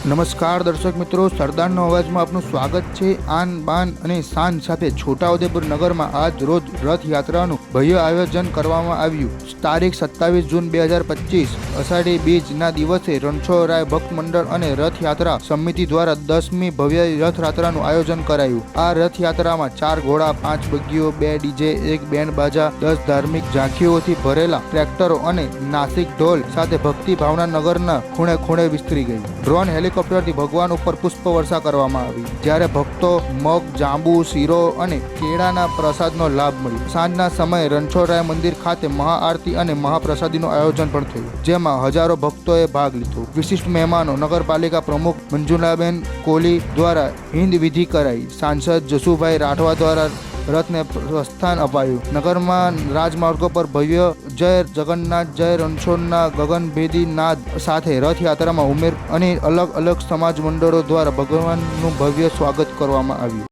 નમસ્કાર દર્શક મિત્રો, સરદારનો અવાજમાં આપનું સ્વાગત છે. આન, બાન અને શાન સાથે છોટાઉદેપુર નગરમાં આજ રોજ રથયાત્રાનું ભવ્ય આયોજન કરવામાં આવ્યું. તારીખ સત્તાવીસ જૂન બે હજાર પચીસ, અષાઢી બીજના દિવસે રણછોડરાય ભક્ત મંડળ અને રથયાત્રા સમિતિ દ્વારા દસમી ભવ્ય રથયાત્રાનું આયોજન કરાયું. આ રથયાત્રામાં ચાર ઘોડા, પાંચ બગીઓ બે ડીજે, એક બેન્ડ બાજા, દસ ધાર્મિક ઝાંખીઓથી ભરેલા ટ્રેક્ટરો અને નાસિક ઢોલ સાથે ભક્તિ ભાવના નગરના ખૂણે ખૂણે વિસ્તરી ગઈ. ડ્રોન હેલિકોપ્ટરથી ભગવાન ઉપર પુષ્પ વર્ષા કરવામાં આવી, જ્યારે ભક્તો મગ, જાંબુ, શીરો અને કેળાના પ્રસાદનો લાભ મળ્યો. સાંજના સમયે રણછોડરાય મંદિર ખાતે મહાઆરતી અને મહાપ્રસાદીનું આયોજન પણ થયું, જેમાં હજારો ભક્તોએ ભાગ લીધો. વિશિષ્ટ મહેમાનો, નગરપાલિકા પ્રમુખ મંજુલાબેન કોહલી દ્વારા હિન્દ વિધિ કરાઈ. સાંસદ જસુભાઈ રાઠવા દ્વારા રથને પ્રસ્થાન અપાયું. નગરમાં રાજમાર્ગો પર ભવ્ય જય જગન્નાથ, જય રણછોડના ગગનભેદી નાદ સાથે રથયાત્રામાં ઉમેર અને અલગ અલગ સમાજ મંડળો દ્વારા ભગવાનનું ભવ્ય સ્વાગત કરવામાં આવ્યું.